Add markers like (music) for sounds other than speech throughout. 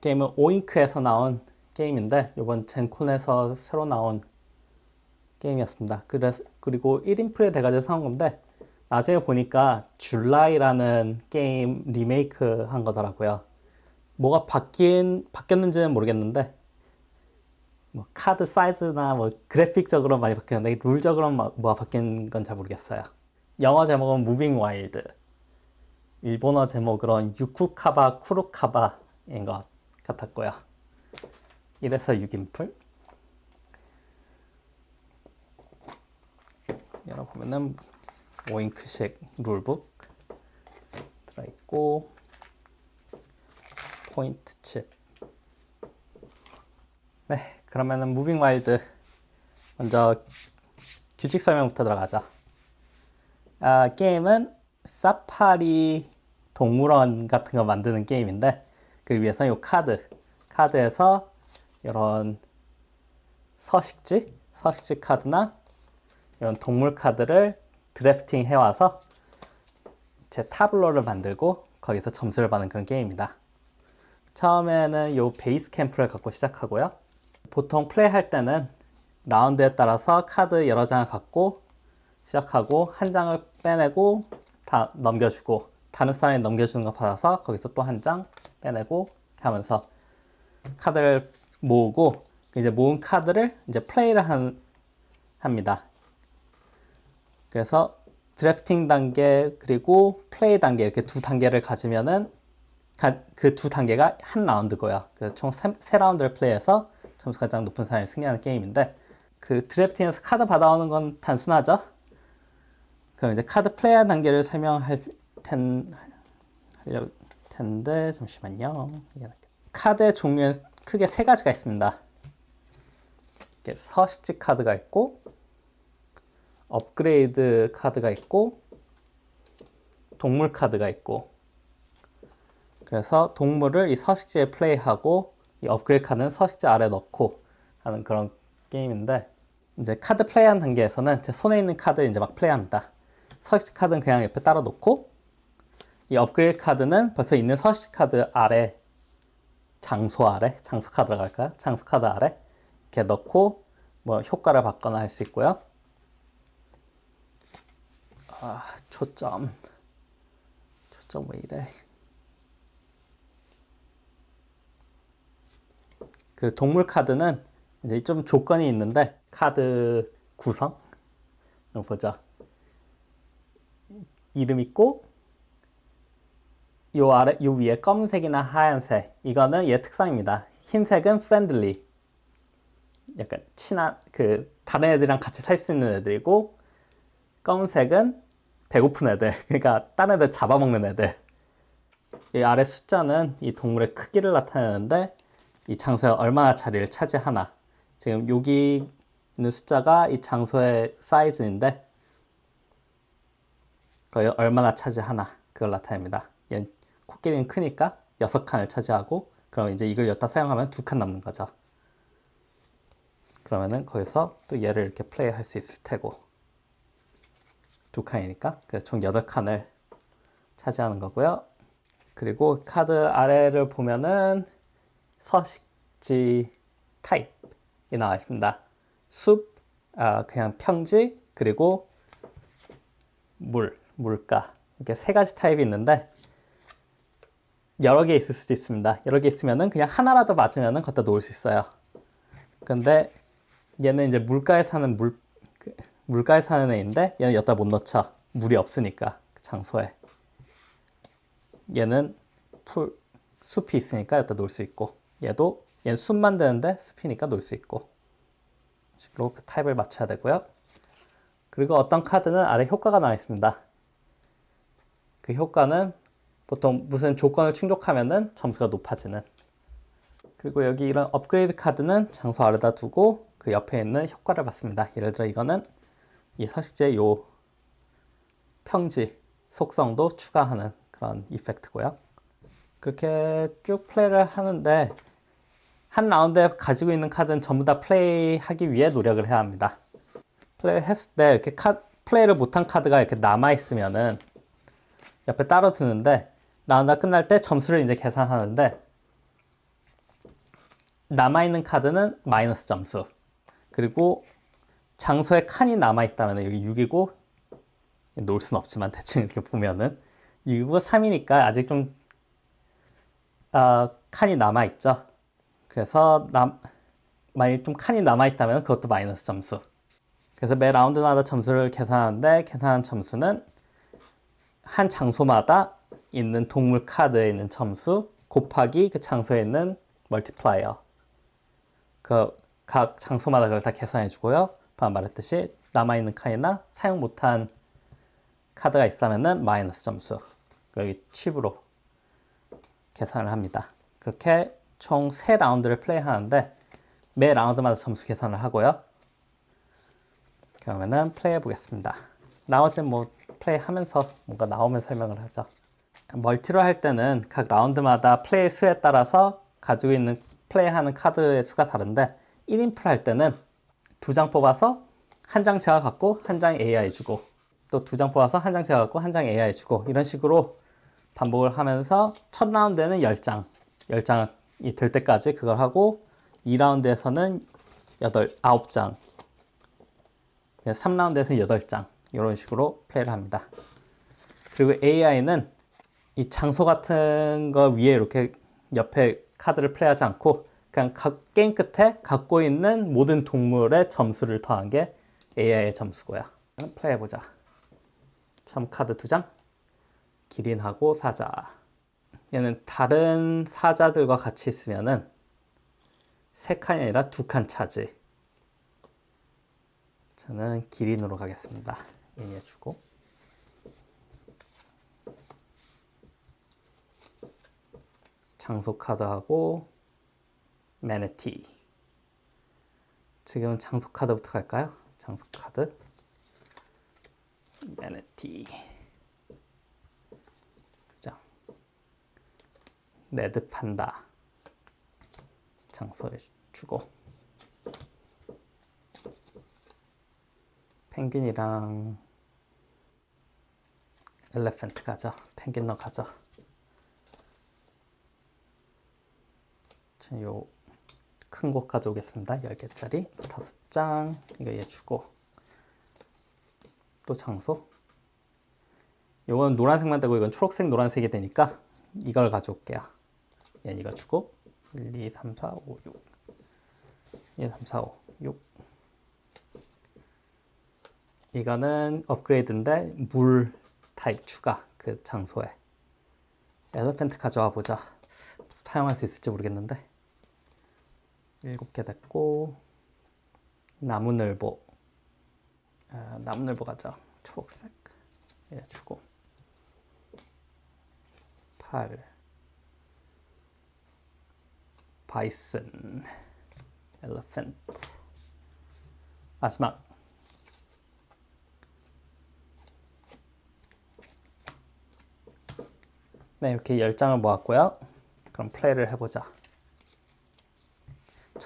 게임은 오잉크에서 나온 게임인데 이번 젠콘에서 새로 나온 게임이었습니다. 그래서 그리고 1인 플레이 돼가지고 사온 건데 나중에 보니까 줄라이라는 게임 리메이크 한 거더라고요. 뭐가 바뀐 바뀌었는지는 모르겠는데 뭐 카드 사이즈나 뭐 그래픽적으로 많이 바뀌었는데 룰적으로 뭐- 뭐가 바뀐 건 잘 모르겠어요. 영어 제목은 무빙 와일드. 일본어 제목으로는 유쿠카바 쿠루카바인 것 같았고요. 1에서 6인풀. 열어보면은 오잉크식 룰북 들어있고 포인트 칩. 네, 그러면은 무빙 와일드 먼저 규칙 설명부터 들어가죠. 아, 게임은 사파리 동물원 같은 거 만드는 게임인데 그 위해서 요 카드 카드에서 이런 서식지 서식지 카드나 이런 동물 카드를 드래프팅 해와서 제 타블로를 만들고 거기서 점수를 받는 그런 게임입니다. 처음에는 요 베이스 캠프를 갖고 시작하고요. 보통 플레이할 때는 라운드에 따라서 카드 여러 장을 갖고 시작하고 한 장을 빼내고 다 넘겨주고 다른 사람이 넘겨주는 거 받아서 거기서 또 한 장 빼내고 하면서 카드를 모으고 이제 모은 카드를 이제 플레이를 한, 합니다. 그래서 드래프팅 단계 그리고 플레이 단계 이렇게 두 단계를 가지면은 그 두 단계가 한 라운드고요. 그래서 총 세 라운드를 플레이해서 점수 가장 높은 사람이 승리하는 게임인데 그 드래프팅에서 카드 받아오는 건 단순하죠. 그럼 이제 카드 플레이어 단계를 설명할 텐, 하려 텐데 잠시만요. 카드의 종류는 크게 세 가지가 있습니다. 이렇게 서식지 카드가 있고 업그레이드 카드가 있고 동물 카드가 있고 그래서 동물을 이 서식지에 플레이하고 이 업그레이드 카드는 서식지 아래 넣고 하는 그런 게임인데 이제 카드 플레이하는 단계에서는 제 손에 있는 카드를 이제 막 플레이합니다. 서식지 카드는 그냥 옆에 따로 놓고 이 업그레이드 카드는 벌써 있는 서식지 카드 아래 장소 아래 장소 카드라고 할까요? 장소 카드 아래 이렇게 넣고 뭐 효과를 받거나 할 수 있고요. 아 초점 초점 왜 이래? 그 동물 카드는 이제 좀 조건이 있는데 카드 구성 보자. 이름 있고 요 아래 요 위에 검은색이나 하얀색. 이거는 얘 특성입니다. 흰색은 friendly. 약간 친한 그 다른 애들이랑 같이 살 수 있는 애들이고 검은색은 배고픈 애들. (laughs) 그러니까 다른 애들 잡아먹는 애들. 이 아래 숫자는 이 동물의 크기를 나타내는데 이 장소에 얼마나 자리를 차지하나. 지금 여기 있는 숫자가 이 장소의 사이즈인데 거의 얼마나 차지하나 그걸 나타냅니다. 얘 코끼리는 크니까 6칸을 차지하고 그럼 이제 이걸 여기다 사용하면 두칸 남는 거죠. 그러면은 거기서 또 얘를 이렇게 플레이 할 수 있을 테고 두 칸이니까 그래서 총 8칸을 차지하는 거고요. 그리고 카드 아래를 보면은 서식지 타입이 나와 있습니다. 숲, 아, 그냥 평지, 그리고 물, 물가 이렇게 세 가지 타입이 있는데 여러 개 있을 수도 있습니다. 여러 개 있으면은 그냥 하나라도 맞으면은 갖다 놓을 수 있어요. 근데 얘는 이제 물가에 사는 물 그, 물가에 사는 애인데 얘는 여기다 못 넣죠. 물이 없으니까 그 장소에. 얘는 풀 숲이 있으니까 여기다 놓을 수 있고 얘도 얘는 숲 만드는데 숲이니까 놓을 수 있고 식으로 그 타입을 맞춰야 되고요. 그리고 어떤 카드는 아래 효과가 나와 있습니다. 그 효과는 보통 무슨 조건을 충족하면은 점수가 높아지는. 그리고 여기 이런 업그레이드 카드는 장소 아래다 두고 그 옆에 있는 효과를 받습니다. 예를 들어 이거는 이 서식지의 요 평지 속성도 추가하는 그런 이펙트고요. 그렇게 쭉 플레이를 하는데 한 라운드에 가지고 있는 카드는 전부 다 플레이하기 위해 노력을 해야 합니다. 플레이 했을 때 이렇게 카, 플레이를 못한 카드가 이렇게 남아 있으면은 옆에 따로 두는데 라운드가 끝날 때 점수를 이제 계산하는데 남아있는 카드는 마이너스 점수. 그리고 장소에 칸이 남아있다면 여기 6이고 놓을 순 없지만 대충 이렇게 보면은 6이고 3이니까 아직 좀 아, 칸이 남아있죠. 그래서 남, 만약 좀 칸이 남아있다면 그것도 마이너스 점수. 그래서 매 라운드마다 점수를 계산하는데 계산한 점수는 한 장소마다 있는 동물 카드에 있는 점수 곱하기 그 장소에 있는 멀티플라이어. 그 각 장소마다 그걸 다 계산해 주고요. 방금 말했듯이 남아있는 칸이나 사용 못한 카드가 있다면은 마이너스 점수. 여기 칩으로 계산을 합니다. 그렇게 총 3라운드를 플레이하는데 매 라운드마다 점수 계산을 하고요. 그러면은 플레이해 보겠습니다. 나머지는 뭐 플레이하면서 뭔가 나오면 설명을 하죠. 멀티로 할 때는 각 라운드마다 플레이 수에 따라서 가지고 있는 플레이하는 카드의 수가 다른데 1인풀 할 때는 두 장 뽑아서 한 장 제가 갖고 한 장 AI 주고 또 두 장 뽑아서 한 장 제가 갖고 한 장 AI 주고 이런 식으로 반복을 하면서 첫 라운드에는 10장, 10장이 될 때까지 그걸 하고 2라운드에서는 8, 9장, 3라운드에서는 8장 이런 식으로 플레이를 합니다. 그리고 AI는 이 장소 같은 거 위에 이렇게 옆에 카드를 플레이하지 않고 그냥 각 게임 끝에 갖고 있는 모든 동물의 점수를 더한 게 AI의 점수고요. 플레이해보자. 점 카드 두 장. 기린하고 사자. 얘는 다른 사자들과 같이 있으면은 세 칸이 아니라 두 칸 차지. 저는 기린으로 가겠습니다. 얘 주고. 장소 카드하고 매네티. 지금은 장소 카드부터 갈까요? 장소 카드. 매네티. 자. 레드 판다. 장소에 주고. 펭귄이랑 엘레펀트 가자. 펭귄 너 가자. 요큰 곳 가져오겠습니다. 10개짜리. 5장. 이거 얘 주고. 또 장소. 요건 노란색만 되고 이건 초록색 노란색이 되니까 이걸 가져올게요. 얘 이거 주고. 1, 2, 3, 4, 5, 6 1, 3, 4, 5, 6 이거는 업그레이드인데 물 타입 추가 그 장소에. 엘리펀트 가져와 보자. 사용할 수 있을지 모르겠는데 일곱 개 됐고 나무늘보. 아, 나무늘보 가자 초록색. 예 주고. 8 바이슨. 엘리펀트. 마지막. 네 이렇게 10장을 모았고요. 그럼 플레이를 해보자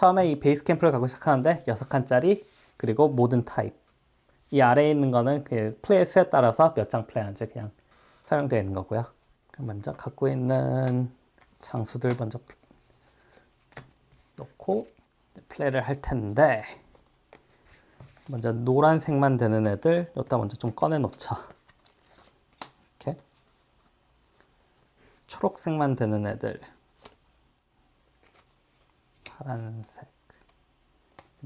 처음에 이 베이스 캠프를 갖고 시작하는데 6칸짜리 그리고 모든 타입. 이 아래에 있는 거는 그 플레이 수에 따라서 몇 장 플레이하는지 그냥 사용되어 있는 거고요. 먼저 갖고 있는 장수들 먼저 놓고 플레이를 할 텐데 먼저 노란색만 되는 애들 여기다 먼저 좀 꺼내 놓자. 이렇게 초록색만 되는 애들 파란색.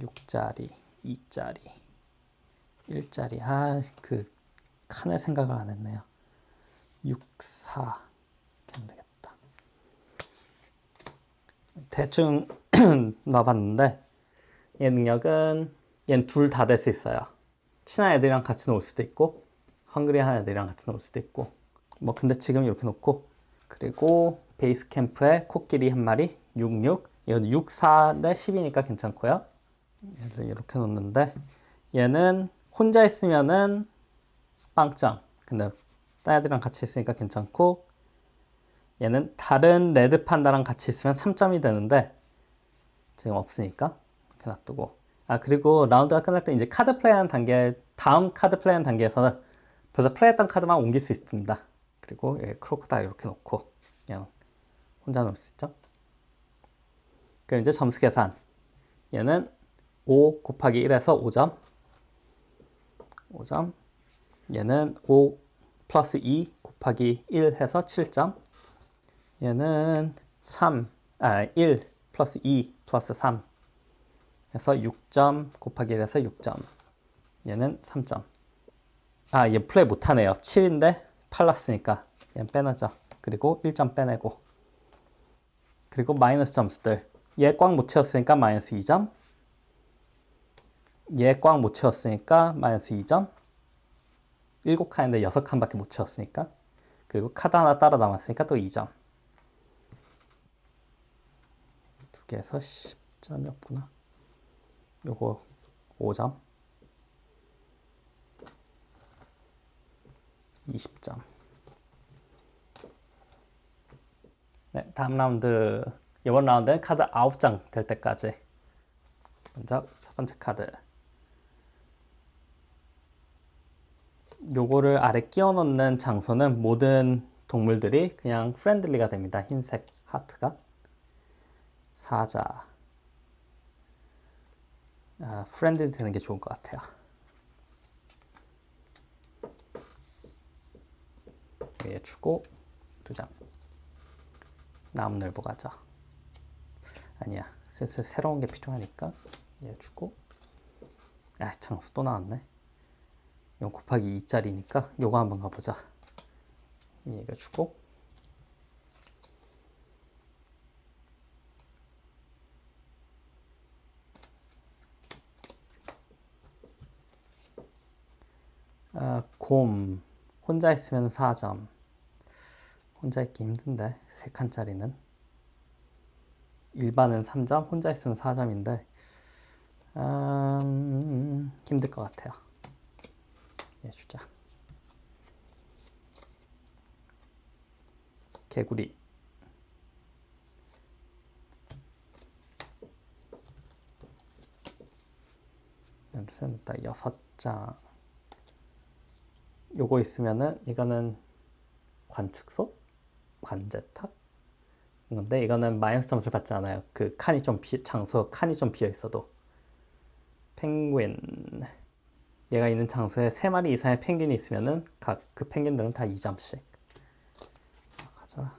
6짜리 2짜리. 1짜리. 아 그 칸의 생각을 안 했네요. 6, 4 이렇게 되겠다. 대충 (clears throat) 넣어봤는데 얘 능력은 얘는 둘 다 될 수 있어요. 친한 애들이랑 같이 놀 수도 있고 헝그리한 애들이랑 같이 놀 수도 있고. 뭐 근데 지금 이렇게 놓고 그리고 베이스 캠프에 코끼리 한 마리 66 이건 6, 4, 대 10이니까 괜찮고요. 얘를 이렇게 놓는데 얘는 혼자 있으면은 빵점. 근데 딴 애들이랑 같이 있으니까 괜찮고 얘는 다른 레드 판다랑 같이 있으면 3점이 되는데 지금 없으니까 이렇게 놔두고 아 그리고 라운드가 끝날 때 이제 카드 플레이하는 단계 다음 카드 플레이하는 단계에서는 벌써 플레이했던 카드만 옮길 수 있습니다. 그리고 여기 크로커다일 이렇게 놓고 그냥 혼자 놓을 수 있죠. 그럼 이제 점수 계산. 얘는 5 곱하기 1에서 5점. 5점. 얘는 5 플러스 2 곱하기 1 해서 7점. 얘는 3, 아, 1 플러스 2 플러스 3 해서 6점 곱하기 1에서 6점. 얘는 3점. 아, 얘 플레이 못하네요. 7인데 8 났으니까 얘는 빼내죠. 그리고 1점 빼내고. 그리고 마이너스 점수들. 얘 꽉 못 채웠으니까 마이너스 2점. 얘 꽉 못 채웠으니까 마이너스 2점. 7칸인데 6칸밖에 못 채웠으니까. 그리고 카드 하나 따로 남았으니까 또 2점. 두 개에서 10점이 없구나. 요거 5점. 20점. 네, 다음 라운드. 이번 라운드는 카드 9장 될 때까지. 먼저 첫 번째 카드. 요거를 아래 끼워 넣는 장소는 모든 동물들이 그냥 프렌들리가 됩니다. 흰색 하트가. 사자. 아, 프렌들리 되는 게 좋은 것 같아요. 얘 주고 두 장. 나무 넓어 가자. 아니야. 슬슬 새로운 게 필요하니까 얘 주고. 아, 장수 또 나왔네. 이거 곱하기 2짜리니까 요거 한번 가보자. 얘가 주고. 아, 곰. 혼자 있으면 4점. 혼자 있기 힘든데, 3칸짜리는. 일반은 3점, 혼자 있으면 4점인데, 음, 힘들 것 같아요. 얘 주자. 개구리. 셋다 여섯 장. 요거 있으면은 이거는 관측소, 관제탑. 근데 이거는 마이너스 점수를 받지 않아요. 그 칸이 좀 비, 장소 칸이 좀 비어 있어도. 펭귄. 얘가 있는 장소에 세 마리 이상의 펭귄이 있으면은 각 그 펭귄들은 다 2점씩. 가져라.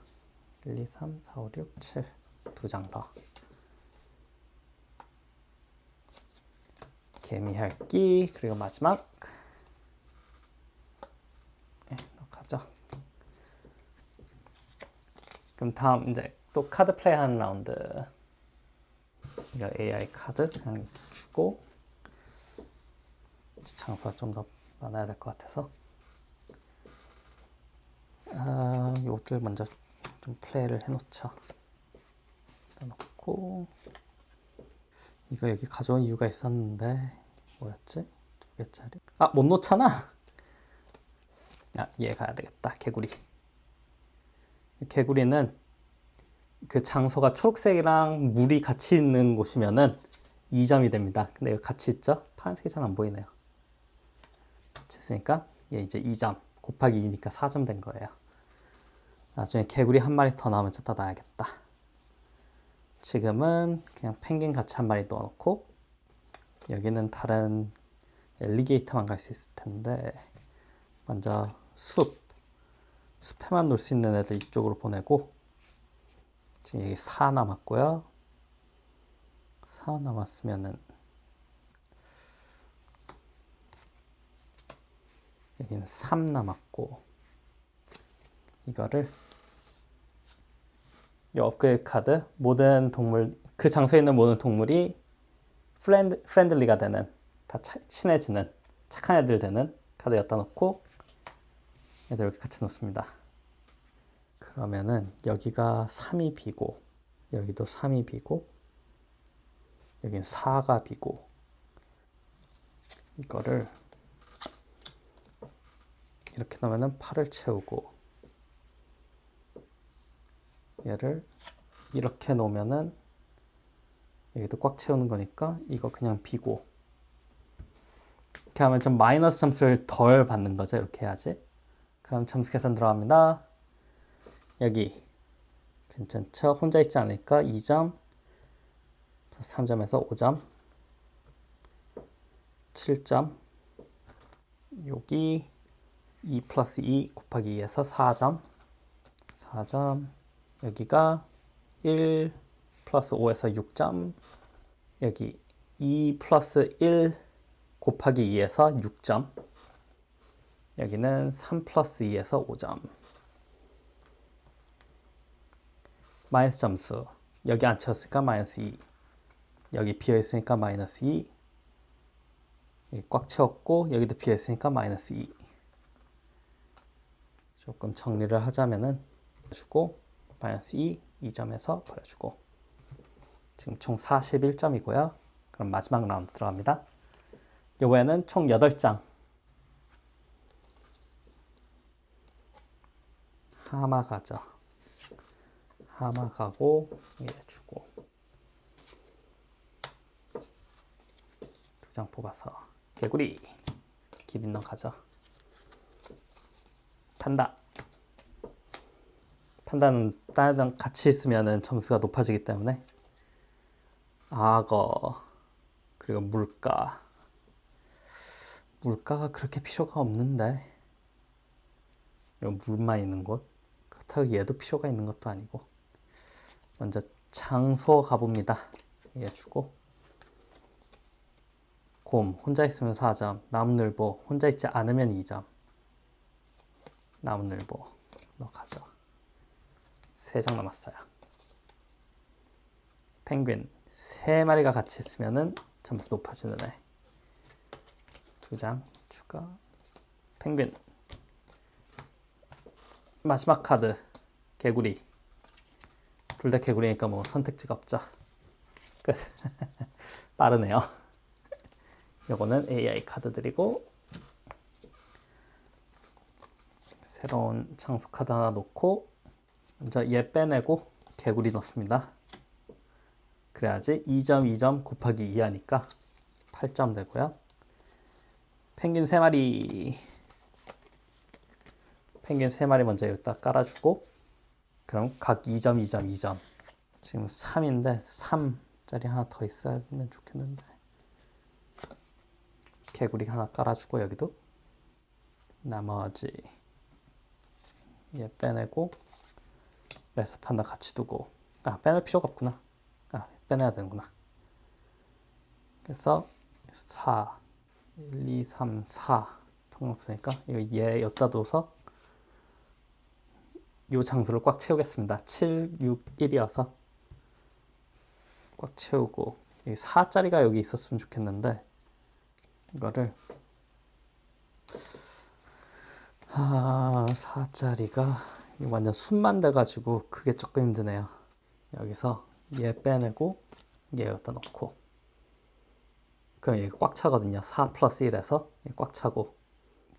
1, 2, 3, 4, 5, 6, 7. 두 장 더. 개미 핥기 그리고 마지막 네, 가죠. 그럼 다음 이제 또 카드 플레이 하는 라운드. 이거 AI 카드 그냥 주고 장수가 좀 더 많아야 될 것 같아서 아, 요것들 먼저 좀 플레이를 해놓자. 놓고 이거 여기 가져온 이유가 있었는데 뭐였지? 두 개짜리? 아, 못 놓잖아. 아, 얘 가야 되겠다. 개구리. 개구리는 그 장소가 초록색이랑 물이 같이 있는 곳이면은 2점이 됩니다. 근데 여기 같이 있죠? 파란색이 잘 안 보이네요. 같이 있으니까 얘 이제 2점 곱하기 2니까 4점 된 거예요. 나중에 개구리 한 마리 더 나오면 쳤다 놔야겠다. 지금은 그냥 펭귄 같이 한 마리 넣어놓고 여기는 다른 엘리게이터만 갈 수 있을 텐데 먼저 숲 숲에만 놀 수 있는 애들 이쪽으로 보내고 지금 여기 4 남았고요 4 남았으면은 여기는 3 남았고 이거를 이 업그레이드 카드 모든 동물 그 장소에 있는 모든 동물이 프렌드, 프렌들리가 되는 다 차, 친해지는 착한 애들 되는 카드 여다 놓고 애들 이렇게 같이 놓습니다. 그러면은 여기가 3이 비고 여기도 3이 비고 여기는 4가 비고. 이거를 이렇게 놓으면은 8을 채우고 얘를 이렇게 놓으면은 여기도 꽉 채우는 거니까 이거 그냥 비고. 이렇게 하면 좀 마이너스 점수를 덜 받는 거죠. 이렇게 해야지. 그럼 점수 계산 들어갑니다. 여기 괜찮죠? 혼자 있지 않으니까 2점 3점에서 5점 7점 여기 2 플러스 2 곱하기 2에서 4점 4점 여기가 1 플러스 5에서 6점 여기 2 플러스 1 곱하기 2에서 6점 여기는 3 플러스 2에서 5점 마이너스 점수. 여기 안 채웠으니까 마이너스 2 여기 비어 있으니까 마이너스 2 여기 꽉 채웠고 여기도 비어 있으니까 마이너스 2 조금 정리를 하자면은 주고 마이너스 2 2점에서 버려주고. 지금 총 41점이고요. 그럼 마지막 라운드 들어갑니다. 요번에는 총 8장. 하마 가죠 하마 가고 얘 주고. 두 장 뽑아서 개구리. 기린너 가죠 판다. 판다는 다른 같이 있으면 점수가 높아지기 때문에. 악어. 그리고 물가. 물가가 그렇게 필요가 없는데. 이 물만 있는 곳? 그렇다고 얘도 필요가 있는 것도 아니고 먼저 장소 가봅니다. 얘 주고. 곰 혼자 있으면 4점. 나무늘보 혼자 있지 않으면 2점. 나무늘보 너 가져. 3장 남았어요. 펭귄 3마리가 같이 있으면 점수 높아지는 애. 2장 추가. 펭귄. 마지막 카드 개구리 둘 다 개구리니까 뭐 선택지가 없죠. 끝. (laughs) 빠르네요. (laughs) 요거는 AI 카드들이고 새로운 장소 카드 하나 놓고 먼저 얘 빼내고 개구리 넣습니다. 그래야지 2점 2점 곱하기 2 하니까 8점 되고요. 펭귄 3마리. 펭귄 3마리 먼저 여기다 깔아주고 그럼 각 2점 2점 2점. 지금 3인데 3짜리 하나 더 있으면 좋겠는데. 개구리 하나 깔아주고 여기도. 나머지 얘 빼내고 레서 판다 같이 두고. 아 빼낼 필요가 없구나. 아 빼내야 되는구나. 그래서 4 1, 2, 3, 4 통없으니까 이거 얘 여기다 둬서 이 장소를 꽉 채우겠습니다. 7, 6, 1이어서 꽉 채우고 4짜리가 여기 있었으면 좋겠는데 이거를 아 4짜리가 완전 숨만 돼가지고 그게 조금 힘드네요. 여기서 얘 빼내고 얘 여기다 넣고 그럼 여기 꽉 차거든요. 4 플러스 1에서 꽉 차고.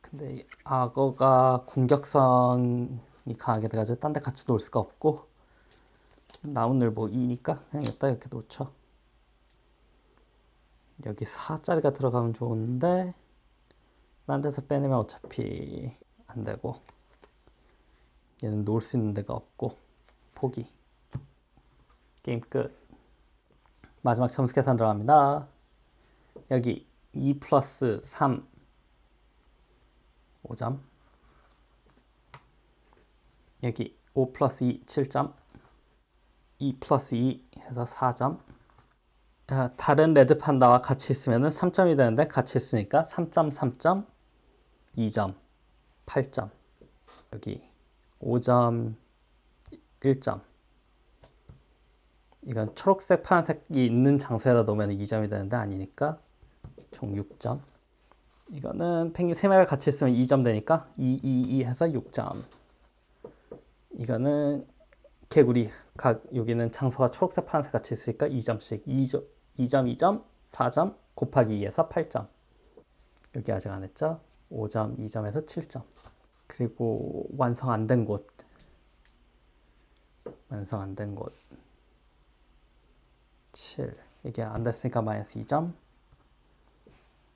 근데 이 악어가 공격성이 강하게 돼가지고 딴 데 같이 놓을 수가 없고 나무늘보 2니까 그냥 여기다 이렇게 놓죠. 여기 4짜리가 들어가면 좋은데 딴 데서 빼내면 어차피 안 되고 얘는 놓을 수 있는 데가 없고 포기. 게임 끝. 마지막 점수 계산 들어갑니다. 여기 2 플러스 3 5점 여기 5 플러스 2 7점 2 플러스 2 해서 4점. 아, 다른 레드 판다와 같이 있으면 3점이 되는데 같이 있으니까 3점 3점 2점 8점. 여기 5점 1점. 이건 초록색 파란색이 있는 장소에다 놓으면 2점이 되는데 아니니까 총 6점. 이거는 펭귄 3마리가 같이 있으면 2점 되니까 2, 2, 2 해서 6점 이거는 개구리 각 여기는 장소가 초록색 파란색 같이 있으니까 2점씩 2점 2점 2점 4점 곱하기 2에서 8점. 여기 아직 안 했죠? 5점 2점에서 7점. 그리고 완성 안 된 곳. 완성 안 된 곳. 7 이게 안 됐으니까 마이너스 2점.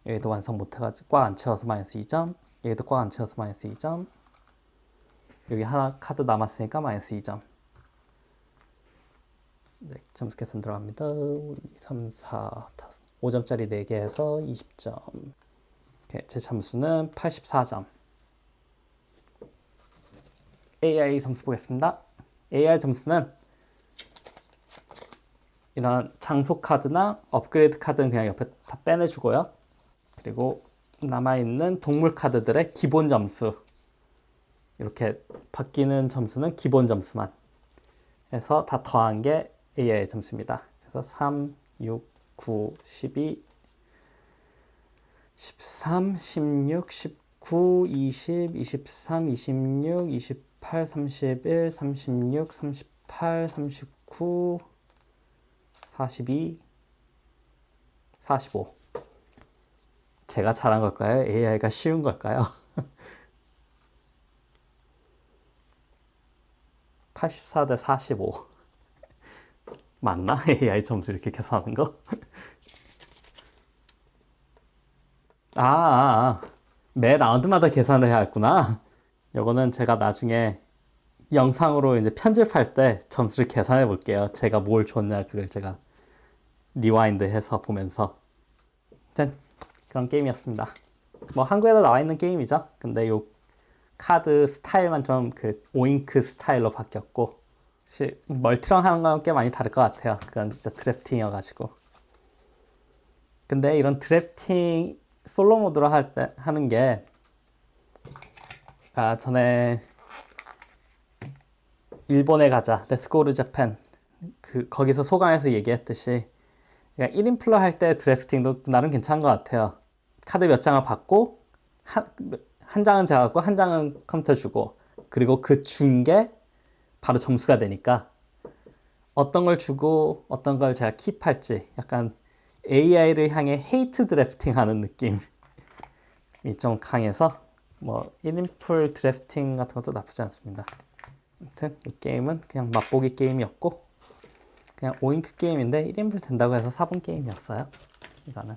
여기도 완성 못 해가지고 꽉 안 채워서 마이너스 2점. 여기도 꽉 안 채워서 마이너스 2점 여기 하나 카드 남았으니까 마이너스 2점. 이제 점수 계산 들어갑니다. 2, 3, 4, 5. 5점짜리 4개 해서 20점. 오케이, 제 점수는 84점. AI 점수 보겠습니다. AI 점수는 이런 장소 카드나 업그레이드 카드는 그냥 옆에 다 빼내주고요. 그리고 남아있는 동물 카드들의 기본 점수 이렇게 바뀌는 점수는 기본 점수만 해서 다 더한 게 AI 점수입니다. 그래서 3, 6, 9, 12, 13, 16, 19, 20, 23, 26, 28, 31, 36, 38, 39, 42, 45. 제가 잘한 걸까요? AI가 쉬운 걸까요? (laughs) 84대 45. (laughs) 맞나? (laughs) AI 점수 이렇게 계산하는 거? (laughs) 아, 아, 아. 매 라운드마다 계산을 해야 했구나. 요거는 제가 나중에 영상으로 이제 편집할 때 점수를 계산해 볼게요. 제가 뭘 줬냐 그걸 제가 리와인드 해서 보면서. 아무튼 그런 게임이었습니다. 뭐 한국에도 나와 있는 게임이죠. 근데 요 카드 스타일만 좀 그 오잉크 스타일로 바뀌었고 멀티랑 하는 거랑 꽤 많이 다를 것 같아요. 그건 진짜 드래프팅이어가지고. 근데 이런 드래프팅 솔로 모드로 할 때 하는 게 아, 전에 일본에 가자, 렛츠고르 재팬 그 거기서 소강에서 얘기했듯이 그러니까 1인 플러 할 때 드래프팅도 나름 괜찮은 것 같아요. 카드 몇 장을 받고 한, 한 장은 제가 갖고 한 장은 컴퓨터 주고 그리고 그 준 게 바로 점수가 되니까 어떤 걸 주고 어떤 걸 제가 킵할지 약간 AI를 향해 헤이트 드래프팅 하는 느낌이 좀 강해서 뭐 1인풀 드래프팅 같은 것도 나쁘지 않습니다. 아무튼 이 게임은 그냥 맛보기 게임이었고 그냥 5인크 게임인데 1인풀 된다고 해서 4분 게임이었어요. 이거는